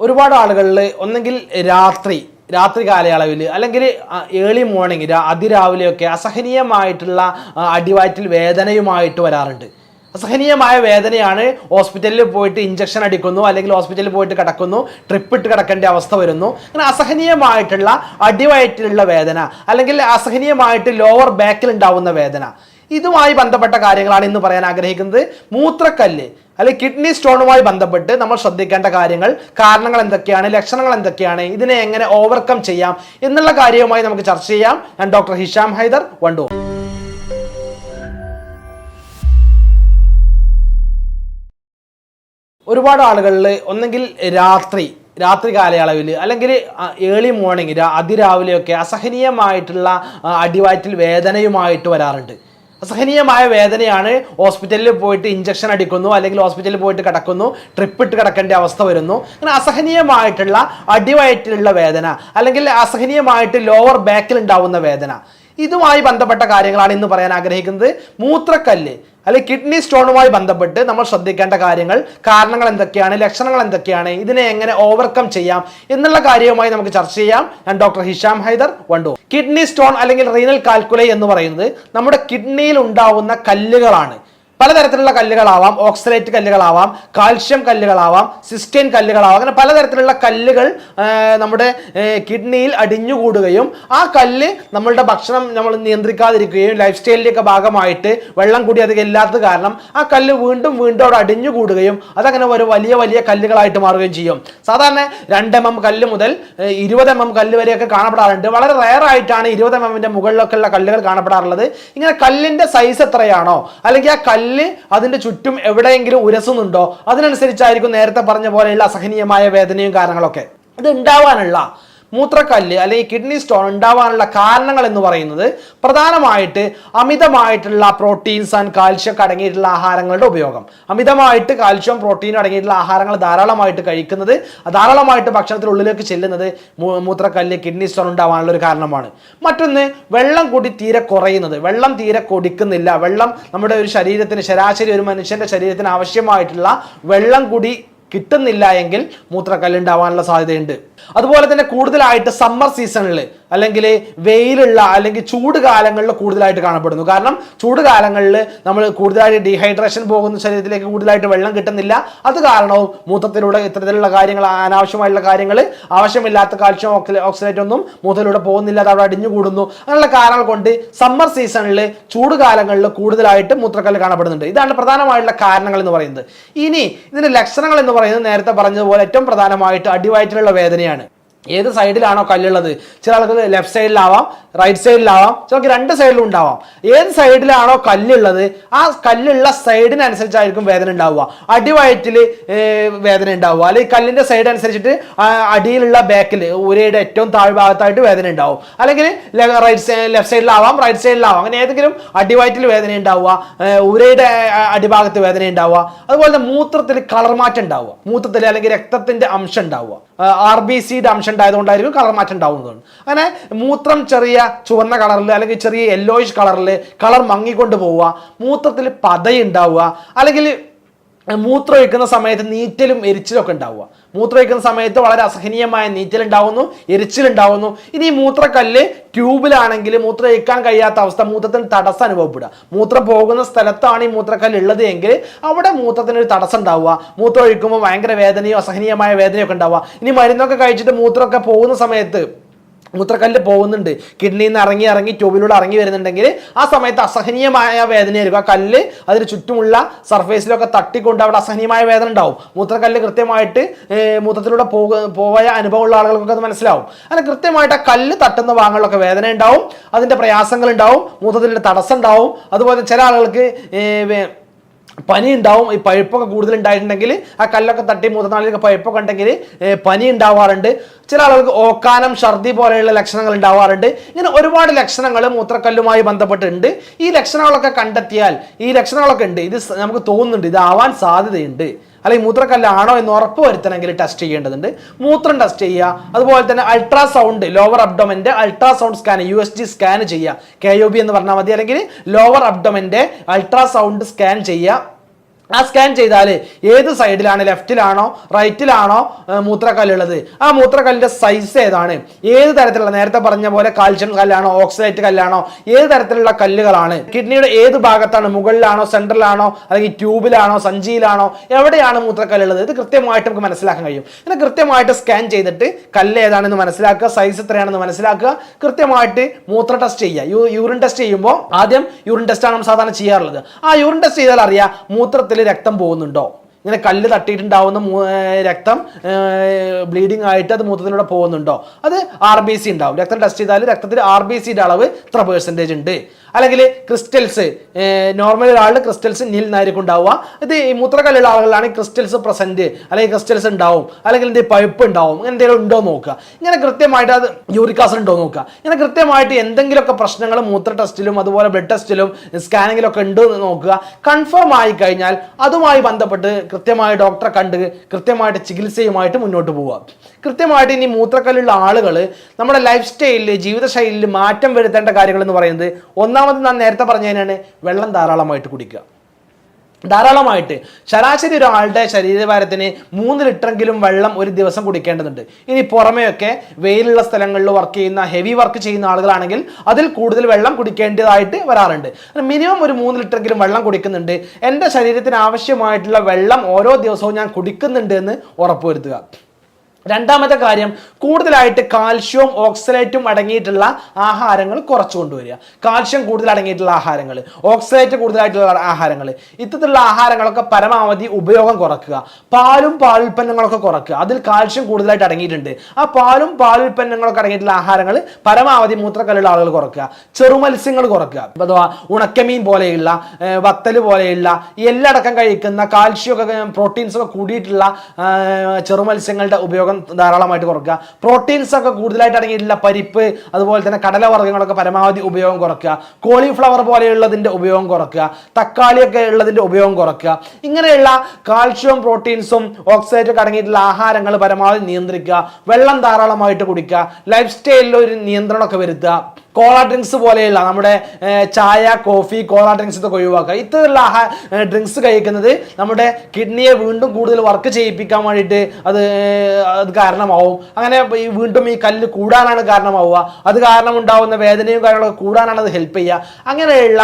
ഒരുപാട് ആളുകളിൽ ഒന്നെങ്കിൽ രാത്രി രാത്രി കാലയളവിൽ അല്ലെങ്കിൽ ഏർലി മോർണിംഗ് അതിരാവിലെയൊക്കെ അസഹനീയമായിട്ടുള്ള അടിവയറ്റിൽ വേദനയുമായിട്ട് വരാറുണ്ട്. അസഹനീയമായ വേദനയാണ് ഹോസ്പിറ്റലിൽ പോയിട്ട് ഇഞ്ചക്ഷൻ അടിക്കുന്നു അല്ലെങ്കിൽ ഹോസ്പിറ്റലിൽ പോയിട്ട് കിടക്കുന്നു ട്രിപ്പ് ഇട്ട് കിടക്കേണ്ട അവസ്ഥ വരുന്നു. അങ്ങനെ അസഹനീയമായിട്ടുള്ള അടിവയറ്റിലുള്ള വേദന അല്ലെങ്കിൽ അസഹനീയമായിട്ട് ലോവർ ബാക്കിൽ ഉണ്ടാവുന്ന വേദന ഇതുമായി ബന്ധപ്പെട്ട കാര്യങ്ങളാണ് ഇന്ന് പറയാൻ ആഗ്രഹിക്കുന്നത്. മൂത്രക്കല്ല് അല്ലെ കിഡ്നി സ്റ്റോണുമായി ബന്ധപ്പെട്ട് നമ്മൾ ശ്രദ്ധിക്കേണ്ട കാര്യങ്ങൾ കാരണങ്ങൾ എന്തൊക്കെയാണ് ലക്ഷണങ്ങൾ എന്തൊക്കെയാണ് ഇതിനെ എങ്ങനെ ഓവർകം ചെയ്യാം എന്നുള്ള കാര്യവുമായി നമുക്ക് ചർച്ച ചെയ്യാം. ഞാൻ ഡോക്ടർ ഹിഷാം ഹൈദർ വണ്ടൂർ. ഒരുപാട് ആളുകളിൽ ഒന്നെങ്കിൽ രാത്രി രാത്രി കാലയളവിൽ അല്ലെങ്കിൽ ഏർലി മോർണിംഗ് അതിരാവിലെയൊക്കെ അസഹനീയമായിട്ടുള്ള അടിവയറ്റിൽ വേദനയുമായിട്ട് വരാറുണ്ട്. അസഹനീയമായ വേദനയാണ് ഹോസ്പിറ്റലിൽ പോയിട്ട് ഇഞ്ചക്ഷൻ അടിക്കുന്നു അല്ലെങ്കിൽ ഹോസ്പിറ്റലിൽ പോയിട്ട് കിടക്കുന്നു ട്രിപ്പ് ഇട്ട് കിടക്കേണ്ട അവസ്ഥ വരുന്നു. അങ്ങനെ അസഹനീയമായിട്ടുള്ള അടിവയറ്റിലുള്ള വേദന അല്ലെങ്കിൽ അസഹനീയമായിട്ട് ലോവർ ബാക്കിൽ ഉണ്ടാവുന്ന വേദന. ഇതുമായി ബന്ധപ്പെട്ട കാര്യങ്ങളാണ് ഇന്ന് പറയാൻ ആഗ്രഹിക്കുന്നത്. മൂത്രക്കല്ല്. അല്ലെങ്കിൽ കിഡ്നി സ്റ്റോണുമായി ബന്ധപ്പെട്ട് നമ്മൾ ശ്രദ്ധിക്കേണ്ട കാര്യങ്ങൾ കാരണങ്ങൾ എന്തൊക്കെയാണ് ലക്ഷണങ്ങൾ എന്തൊക്കെയാണ് ഇതിനെ എങ്ങനെ ഓവർകം ചെയ്യാം എന്നുള്ള കാര്യവുമായി നമുക്ക് ചർച്ച ചെയ്യാം. ഞാൻ ഡോക്ടർ ഹിഷാം ഹൈദർ വണ്ടു കിഡ്നി സ്റ്റോൺ അല്ലെങ്കിൽ റീനൽ കാൽക്കുലൈ എന്ന് പറയുന്നത് നമ്മുടെ കിഡ്നിയിൽ ഉണ്ടാവുന്ന കല്ലുകളാണ്. പലതരത്തിലുള്ള കല്ലുകളാവാം ഓക്സലേറ്റ് കല്ലുകളാവാം കാൽഷ്യം കല്ലുകളാവാം സിസ്റ്റൈൻ കല്ലുകളാവാം അങ്ങനെ പലതരത്തിലുള്ള കല്ലുകൾ നമ്മുടെ കിഡ്നിയിൽ അടിഞ്ഞുകൂടുകയും ആ കല്ല് നമ്മളുടെ ഭക്ഷണം നമ്മൾ നിയന്ത്രിക്കാതിരിക്കുകയും ലൈഫ് സ്റ്റൈലിന്റെയൊക്കെ ഭാഗമായിട്ട് വെള്ളം കൂടി അധികം ഇല്ലാത്തത് കാരണം ആ കല്ല് വീണ്ടും വീണ്ടും അവിടെ അടിഞ്ഞുകൂടുകയും അതങ്ങനെ ഒരു വലിയ വലിയ കല്ലുകളായിട്ട് മാറുകയും ചെയ്യും. സാധാരണ രണ്ട് എം എം കല്ല് മുതൽ ഇരുപത് എം എം കല്ല് വരെയൊക്കെ കാണപ്പെടാറുണ്ട്. വളരെ റയർ ആയിട്ടാണ് ഇരുപത് എം എമ്മിന്റെ മുകളിലൊക്കെയുള്ള കല്ലുകൾ കാണപ്പെടാറുള്ളത്. ഇങ്ങനെ കല്ലിന്റെ സൈസ് എത്രയാണോ അല്ലെങ്കിൽ ആ കല്ല് അതിന്റെ ചുറ്റും എവിടെയെങ്കിലും ഉരസുന്നുണ്ടോ? അതിനനുസരിച്ചായിരിക്കും നേരത്തെ പറഞ്ഞ പോലെയുള്ള അസഹനീയമായ വേദനയും കാരണങ്ങളൊക്കെ ഇത് ഉണ്ടാവാനുള്ള മൂത്രക്കല്ല് അല്ലെങ്കിൽ കിഡ്നി സ്റ്റോൺ ഉണ്ടാവാനുള്ള കാരണങ്ങൾ എന്ന് പറയുന്നത് പ്രധാനമായിട്ട് അമിതമായിട്ടുള്ള പ്രോട്ടീൻസ് ആൻഡ് കാൽഷ്യം അടങ്ങിയിട്ടുള്ള ആഹാരങ്ങളുടെ ഉപയോഗം. അമിതമായിട്ട് കാൽഷ്യം പ്രോട്ടീൻ അടങ്ങിയിട്ടുള്ള ആഹാരങ്ങൾ ധാരാളമായിട്ട് കഴിക്കുന്നത് ധാരാളമായിട്ട് ഭക്ഷണത്തിനുള്ളിലേക്ക് ചെല്ലുന്നത് മൂത്രക്കല്ല് കിഡ്നി സ്റ്റോൺ ഉണ്ടാവാനുള്ള ഒരു കാരണമാണ്. മറ്റൊന്ന് വെള്ളം കൂടി തീരെ കുറയുന്നത്. വെള്ളം തീരെ കൊടുക്കുന്നില്ല. വെള്ളം നമ്മുടെ ഒരു ശരീരത്തിന് ശരാശരി ഒരു മനുഷ്യന്റെ ശരീരത്തിന് ആവശ്യമായിട്ടുള്ള വെള്ളം കൂടി കിട്ടുന്നില്ല എങ്കിൽ മൂത്രക്കല്ലുണ്ടാവാനുള്ള സാധ്യതയുണ്ട്. അതുപോലെ തന്നെ കൂടുതലായിട്ട് സമ്മർ സീസണിൽ അല്ലെങ്കിൽ വെയിലുള്ള അല്ലെങ്കിൽ ചൂട് കാലങ്ങളിൽ കൂടുതലായിട്ട് കാണപ്പെടുന്നു. കാരണം ചൂട് കാലങ്ങളിൽ നമ്മൾ കൂടുതലായിട്ട് ഡീഹൈഡ്രേഷൻ പോകുന്ന ശരീരത്തിലേക്ക് കൂടുതലായിട്ട് വെള്ളം കിട്ടുന്നില്ല. അത് കാരണവും മൂത്രത്തിലൂടെ ഇത്തരത്തിലുള്ള കാര്യങ്ങൾ അനാവശ്യമായിട്ടുള്ള കാര്യങ്ങൾ ആവശ്യമില്ലാത്ത കാൽഷ്യം ഓക്സി- ഓക്സിഡേറ്റ് ഒന്നും മൂത്രത്തിലൂടെ പോകുന്നില്ല അത് അവിടെ അടിഞ്ഞുകൂടുന്നു. അങ്ങനെയുള്ള കാരണങ്ങൾ കൊണ്ട് സമ്മർ സീസണിൽ ചൂട് കാലങ്ങളിൽ കൂടുതലായിട്ട് മൂത്രക്കല്ല് കാണപ്പെടുന്നുണ്ട്. ഇതാണ് പ്രധാനമായിട്ടുള്ള കാരണങ്ങൾ എന്ന് പറയുന്നത്. ഇനി ഇതിന്റെ ലക്ഷണങ്ങൾ എന്ന് പറയുന്നത് നേരത്തെ പറഞ്ഞതുപോലെ ഏറ്റവും പ്രധാനമായിട്ട് അടിവയറ്റിലുള്ള വേദനയാണ്. ഏത് സൈഡിലാണോ കല്ലുള്ളത്? ചില ആൾക്ക് ലെഫ്റ്റ് സൈഡിലാവാം റൈറ്റ് സൈഡിലാവാം ചിലർക്ക് രണ്ട് സൈഡിലും ഉണ്ടാവാം. ഏത് സൈഡിലാണോ കല്ലുള്ളത് ആ കല്ലുള്ള സൈഡിനനുസരിച്ചായിരിക്കും വേദന ഉണ്ടാവുക. അടിവയറ്റിൽ വേദന ഉണ്ടാവുക. അല്ലെങ്കിൽ കല്ലിന്റെ സൈഡ് അനുസരിച്ചിട്ട് അടിയിലുള്ള ബാക്കിൽ ഉരയുടെ ഏറ്റവും താഴ്ഭാഗത്തായിട്ട് വേദന ഉണ്ടാവും. അല്ലെങ്കിൽ റൈറ്റ് ലെഫ്റ്റ് സൈഡിലാവാം റൈറ്റ് സൈഡിലാവാം അങ്ങനെ ഏതെങ്കിലും അടിവയറ്റിൽ വേദന ഉണ്ടാവുക ഉരയുടെ അടിഭാഗത്ത് വേദന ഉണ്ടാവുക. അതുപോലെ തന്നെ മൂത്രത്തിൽ കളർ മാറ്റം ഉണ്ടാവുക. മൂത്രത്തിൽ അല്ലെങ്കിൽ രക്തത്തിന്റെ അംശം ഉണ്ടാവുക. ആർ ബി സിയുടെ അംശം ഉണ്ടായതുകൊണ്ടായിരിക്കും കളർ മാറ്റം ഉണ്ടാവുന്നത്. അങ്ങനെ മൂത്രം ചെറിയ ചുവന്ന കളറിൽ അല്ലെങ്കിൽ ചെറിയ യെല്ലോയിഷ് കളറിൽ കളർ മങ്ങിക്കൊണ്ട് പോവുക മൂത്രത്തിൽ പതയുണ്ടാവുക അല്ലെങ്കിൽ മൂത്രം ഒഴിക്കുന്ന സമയത്ത് നീറ്റലും എരിച്ചിലും ഒക്കെ ഉണ്ടാവുക. മൂത്രം ഒഴിക്കുന്ന സമയത്ത് വളരെ അസഹനീയമായ നീറ്റലുണ്ടാവുന്നു എരിച്ചിലുണ്ടാവുന്നു. ഇനി ഈ മൂത്രക്കല്ല് ട്യൂബിലാണെങ്കിൽ മൂത്രം ഒഴിക്കാൻ കഴിയാത്ത അവസ്ഥ മൂത്രത്തിന് തടസ്സം അനുഭവപ്പെടുക. മൂത്രം പോകുന്ന സ്ഥലത്താണ് ഈ മൂത്രക്കല്ല് ഉള്ളത് എങ്കിൽ അവിടെ മൂത്രത്തിന് ഒരു തടസ്സം ഉണ്ടാവുക. മൂത്രം ഒഴിക്കുമ്പോൾ ഭയങ്കര വേദനയോ അസഹനീയമായ വേദനയൊക്കെ ഉണ്ടാവുക. ഇനി മരുന്നൊക്കെ കഴിച്ചിട്ട് മൂത്രമൊക്കെ പോകുന്ന സമയത്ത് മൂത്രക്കല്ല് പോകുന്നുണ്ട്. കിഡ്നിയിൽ നിന്ന് ഇറങ്ങി ഇറങ്ങി ട്യൂബിലൂടെ ഇറങ്ങി വരുന്നുണ്ടെങ്കിൽ ആ സമയത്ത് അസഹനീയമായ വേദനയായിരിക്കും ആ കല്ല് അതിന് ചുറ്റുമുള്ള സർഫേസിലൊക്കെ തട്ടിക്കൊണ്ട് അവിടെ അസഹനീയമായ വേദന ഉണ്ടാവും. മൂത്രക്കല്ല് കൃത്യമായിട്ട് മൂത്രത്തിലൂടെ പോയ അനുഭവമുള്ള ആളുകൾക്കൊക്കെ അത് മനസ്സിലാവും. അങ്ങനെ കൃത്യമായിട്ട് ആ കല്ല് തട്ടുന്ന ഭാഗങ്ങളിലൊക്കെ വേദന ഉണ്ടാവും. അതിന്റെ പ്രയാസങ്ങൾ ഉണ്ടാവും. മൂത്രത്തിന്റെ തടസ്സം ഉണ്ടാവും. അതുപോലെ ചില ആളുകൾക്ക് പനി ഉണ്ടാവും ഈ പഴുപ്പൊക്കെ കൂടുതൽ ഉണ്ടായിട്ടുണ്ടെങ്കിൽ ആ കല്ലൊക്കെ തട്ടി മൂത്രനാളിലൊക്കെ പഴുപ്പൊക്കെ ഉണ്ടെങ്കിൽ പനി ഉണ്ടാവാറുണ്ട് ചില ആളുകൾക്ക് ഓക്കാനം ഛർദി പോലെയുള്ള ലക്ഷണങ്ങൾ ഉണ്ടാവാറുണ്ട്. ഇങ്ങനെ ഒരുപാട് ലക്ഷണങ്ങൾ മൂത്രക്കല്ലുമായി ബന്ധപ്പെട്ടുണ്ട് ഈ ലക്ഷണങ്ങളൊക്കെ കണ്ടെത്തിയാൽ ഈ ലക്ഷണങ്ങളൊക്കെ ഉണ്ട്. ഇത് നമുക്ക് തോന്നുന്നുണ്ട്. ഇതാവാൻ സാധ്യതയുണ്ട്. അല്ലെങ്കിൽ മൂത്രക്കല്ലാണോ എന്ന് ഉറപ്പ് വരുത്തണമെങ്കിൽ ടെസ്റ്റ് ചെയ്യേണ്ടതുണ്ട്. മൂത്രം ടെസ്റ്റ് ചെയ്യുക. അതുപോലെ തന്നെ ultrasound lower അബ്ഡോമന്റെ ultrasound scan U S G scan ചെയ്യുക. കെ യു ബി എന്ന് പറഞ്ഞാൽ മതി. അല്ലെങ്കിൽ ലോവർ അബ്ഡോമന്റെ അൾട്രാസൗണ്ട് സ്കാൻ ചെയ്യുക. ആ സ്കാൻ ചെയ്താൽ ഏത് സൈഡിലാണ് ലെഫ്റ്റിലാണോ റൈറ്റിലാണോ മൂത്രക്കല്ലുള്ളത്. ആ മൂത്രക്കല്ലിന്റെ സൈസ് ഏതാണ്? ഏത് തരത്തിലുള്ള? നേരത്തെ പറഞ്ഞ പോലെ കാൽഷ്യം കല്ലാണോ? ഓക്സലേറ്റ് കല്ലാണോ? ഏത് തരത്തിലുള്ള കല്ലുകളാണ്? കിഡ്നിയുടെ ഏത് ഭാഗത്താണ്? മുകളിലാണോ? സെൻട്രലാണോ അല്ലെങ്കിൽ ട്യൂബിലാണോ സഞ്ചിയിലാണോ? എവിടെയാണ് മൂത്രക്കല്ലുള്ളത്? ഇത് കൃത്യമായിട്ട് നമുക്ക് മനസ്സിലാക്കാൻ കഴിയും. ഇങ്ങനെ കൃത്യമായിട്ട് സ്കാൻ ചെയ്തിട്ട് കല്ല് ഏതാണെന്ന് മനസ്സിലാക്കുക സൈസ് എത്രയാണെന്ന് മനസ്സിലാക്കുക കൃത്യമായിട്ട് മൂത്ര ടെസ്റ്റ് ചെയ്യുക. യൂറിൻ ടെസ്റ്റ് ചെയ്യുമ്പോൾ ആദ്യം യൂറിൻ ടെസ്റ്റാണ് നമ്മൾ സാധാരണ ചെയ്യാറുള്ളത്. ആ യൂറിൻ ടെസ്റ്റ് ചെയ്താൽ അറിയാം മൂത്രത്തിൽ രക്തം പോകുന്നുണ്ടോ? ഇങ്ങനെ കല്ല് തട്ടിയിട്ടുണ്ടാവുന്ന രക്തം ബ്ലീഡിങ് ആയിട്ട് അത് മൂത്രത്തിലൂടെ പോകുന്നുണ്ടോ? അത് ആർ ബി സി ഉണ്ടാവും. രക്തം ടെസ്റ്റ് ചെയ്താൽ രക്തത്തിൽ ആർ ബി സിയുടെ അളവ് ഇത്ര പേഴ്സന്റേജ് ഉണ്ട്. അല്ലെങ്കിൽ ക്രിസ്റ്റൽസ് നോർമൽ ഒരാളുടെ ക്രിസ്റ്റൽസ് നിൽ നായിരിക്കും ഉണ്ടാവുക ഇത് ഈ മൂത്രക്കല്ലുള്ള ആളുകളാണ് ക്രിസ്റ്റൽസ് പ്രസന്റ് അല്ലെങ്കിൽ ക്രിസ്റ്റൽസ് ഉണ്ടാവും അല്ലെങ്കിൽ എന്തെങ്കിലും പഴുപ്പ് ഉണ്ടാവും അങ്ങനെ എന്തെങ്കിലും ഉണ്ടോ നോക്കുക. ഇങ്ങനെ കൃത്യമായിട്ട് അത് യൂറിക് ആസിഡ് ഉണ്ടോ നോക്കുക. ഇങ്ങനെ കൃത്യമായിട്ട് എന്തെങ്കിലുമൊക്കെ പ്രശ്നങ്ങൾ മൂത്ര ടെസ്റ്റിലും അതുപോലെ ബ്ലഡ് ടെസ്റ്റിലും സ്കാനിങ്ങിലൊക്കെ ഉണ്ട് എന്ന് നോക്കുക. കൺഫേം ആയി കഴിഞ്ഞാൽ അതുമായി ബന്ധപ്പെട്ട് കൃത്യമായി ഡോക്ടറെ കണ്ട് കൃത്യമായിട്ട് ചികിത്സയുമായിട്ട് മുന്നോട്ട് പോവുക. കൃത്യമായിട്ട് ഇനി മൂത്രക്കല്ലുള്ള ആളുകൾ നമ്മുടെ ലൈഫ് സ്റ്റൈലിൽ ജീവിതശൈലിയിൽ മാറ്റം വരുത്തേണ്ട കാര്യങ്ങൾ എന്ന് പറയുന്നത് ഒന്നാമത് ഞാൻ നേരത്തെ പറഞ്ഞതിനാണ് വെള്ളം ധാരാളമായിട്ട് കുടിക്കുക. ധാരാളമായിട്ട് ശരാശരി ഒരാളുടെ ശരീരഭാരത്തിന് മൂന്ന് ലിറ്ററെങ്കിലും വെള്ളം ഒരു ദിവസം കുടിക്കേണ്ടതുണ്ട്. ഇനി പുറമെയൊക്കെ വെയിലുള്ള സ്ഥലങ്ങളിൽ വർക്ക് ചെയ്യുന്ന ഹെവി വർക്ക് ചെയ്യുന്ന ആളുകളാണെങ്കിൽ അതിൽ കൂടുതൽ വെള്ളം കുടിക്കേണ്ടതായിട്ട് വരാറുണ്ട്. മിനിമം ഒരു മൂന്ന് ലിറ്ററെങ്കിലും വെള്ളം കുടിക്കുന്നുണ്ട്. എന്റെ ശരീരത്തിന് ആവശ്യമായിട്ടുള്ള വെള്ളം ഓരോ ദിവസവും ഞാൻ കുടിക്കുന്നുണ്ട് എന്ന് ഉറപ്പുവരുത്തുക. രണ്ടാമത്തെ കാര്യം കൂടുതലായിട്ട് കാൽഷ്യവും ഓക്സലേറ്റും അടങ്ങിയിട്ടുള്ള ആഹാരങ്ങൾ കുറച്ചു കൊണ്ടുവരിക. കാൽഷ്യം കൂടുതൽ അടങ്ങിയിട്ടുള്ള ആഹാരങ്ങൾ ഓക്സലേറ്റ് കൂടുതലായിട്ടുള്ള ആഹാരങ്ങൾ. ഇത്തരത്തിലുള്ള ആഹാരങ്ങളൊക്കെ പരമാവധി ഉപയോഗം കുറക്കുക. പാലും പാലുൽപ്പന്നങ്ങളൊക്കെ കുറക്കുക. അതിൽ കാൽഷ്യം കൂടുതലായിട്ട് അടങ്ങിയിട്ടുണ്ട്. ആ പാലും പാലുൽപ്പന്നങ്ങളൊക്കെ അടങ്ങിയിട്ടുള്ള ആഹാരങ്ങൾ പരമാവധി മൂത്രക്കല്ലുള്ള ആളുകൾ കുറക്കുക. ചെറുമത്സ്യങ്ങൾ കുറക്കുക. അഥവാ ഉണക്കമീൻ പോലെയുള്ള വത്തൽ പോലെയുള്ള എല്ലടക്കം കഴിക്കുന്ന കാൽഷ്യമൊക്കെ പ്രോട്ടീൻസ് ഒക്കെ കൂടിയിട്ടുള്ള ചെറുമത്സ്യങ്ങളുടെ ഉപയോഗം ധാരാളമായിട്ട് കുറക്കുക പ്രോട്ടീൻസ് ഒക്കെ കൂടുതലായിട്ട് അടങ്ങിയിട്ടുള്ള പരിപ്പ് അതുപോലെ തന്നെ കടലവർഗങ്ങളൊക്കെ പരമാവധി ഉപയോഗം കുറക്കുക കോളിഫ്ലവർ പോലെയുള്ളതിന്റെ ഉപയോഗം കുറക്കുക തക്കാളിയൊക്കെ ഉള്ളതിന്റെ ഉപയോഗം കുറക്കുക ഇങ്ങനെയുള്ള കാൽഷ്യവും പ്രോട്ടീൻസും ഓക്സൈഡും ഒക്കെ അടങ്ങിയിട്ടുള്ള ആഹാരങ്ങൾ പരമാവധി നിയന്ത്രിക്കുക. വെള്ളം ധാരാളമായിട്ട് കുടിക്കുക. ലൈഫ് സ്റ്റൈലിൽ ഒരു നിയന്ത്രണമൊക്കെ വരുത്തുക. കോള ഡ്രിങ്ക്സ് പോലെയുള്ള നമ്മുടെ ചായ കോഫി കോള ഡ്രിങ്ക്സ് ഇതൊക്കെ ഒഴിവാക്കുക. ഇത്തരത്തിലുള്ള ആഹാ ഡ്രിങ്ക്സ് കഴിക്കുന്നത് നമ്മുടെ കിഡ്നിയെ വീണ്ടും കൂടുതൽ വർക്ക് ചെയ്യിപ്പിക്കാൻ വേണ്ടിയിട്ട് അത് അത് കാരണമാവും. അങ്ങനെ വീണ്ടും ഈ കല്ല് കൂടാനാണ് കാരണമാവുക. അത് കാരണം ഉണ്ടാവുന്ന വേദനയും കാര്യങ്ങളൊക്കെ കൂടാനാണ് അത് ഹെൽപ്പ് ചെയ്യുക. അങ്ങനെയുള്ള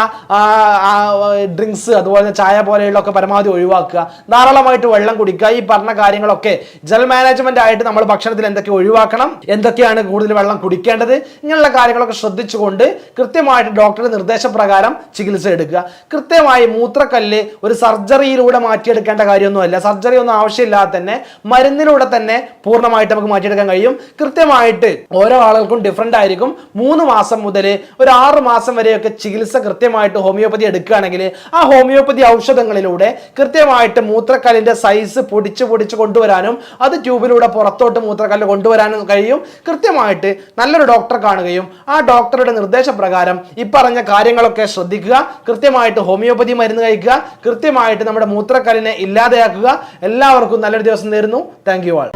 ഡ്രിങ്ക്സ് അതുപോലെ ചായ പോലെയുള്ള ഒക്കെ പരമാവധി ഒഴിവാക്കുക. ധാരാളമായിട്ട് വെള്ളം കുടിക്കുക. ഈ പറഞ്ഞ കാര്യങ്ങളൊക്കെ ജൽ മാനേജ്മെന്റ് ആയിട്ട് നമ്മൾ ഭക്ഷണത്തിൽ എന്തൊക്കെ ഒഴിവാക്കണം എന്തൊക്കെയാണ് കൂടുതൽ വെള്ളം കുടിക്കേണ്ടത് ഇങ്ങനെയുള്ള കാര്യങ്ങളൊക്കെ ശ്രദ്ധിച്ചുകൊണ്ട് കൃത്യമായിട്ട് ഡോക്ടറുടെ നിർദ്ദേശപ്രകാരം ചികിത്സ എടുക്കുക. കൃത്യമായി മൂത്രക്കല്ല് ഒരു സർജറിയിലൂടെ മാറ്റിയെടുക്കേണ്ട കാര്യമൊന്നുമല്ല. സർജറി ഒന്നും ആവശ്യമില്ലാതെ തന്നെ മരുന്നിലൂടെ തന്നെ പൂർണമായിട്ട് നമുക്ക് മാറ്റിയെടുക്കാൻ കഴിയും. കൃത്യമായിട്ട് ഓരോ ആളുകൾക്കും ഡിഫറെന്റ് ആയിരിക്കും. മൂന്ന് മാസം മുതൽ ഒരു ആറ് മാസം വരെയൊക്കെ ചികിത്സ കൃത്യമായിട്ട് ഹോമിയോപ്പതി എടുക്കുകയാണെങ്കിൽ ആ ഹോമിയോപ്പതി ഔഷധങ്ങളിലൂടെ കൃത്യമായിട്ട് മൂത്രക്കല്ലിന്റെ സൈസ് പൊടിച്ച് പൊടിച്ച് കൊണ്ടുവരാനും അത് ട്യൂബിലൂടെ പുറത്തോട്ട് മൂത്രക്കല്ല് കൊണ്ടുവരാനും കഴിയും. കൃത്യമായിട്ട് നല്ലൊരു ഡോക്ടറെ കാണുകയും ആ ഡോക്ടറുടെ നിർദ്ദേശപ്രകാരം ഇപ്പറഞ്ഞ കാര്യങ്ങളൊക്കെ ശ്രദ്ധിക്കുക കൃത്യമായിട്ട് ഹോമിയോപ്പതി മരുന്ന് കഴിക്കുക കൃത്യമായിട്ട് നമ്മുടെ മൂത്രക്കല്ലിനെ ഇല്ലാതെയാക്കുക. എല്ലാവർക്കും നല്ലൊരു ദിവസം നേരുന്നു. Thank you all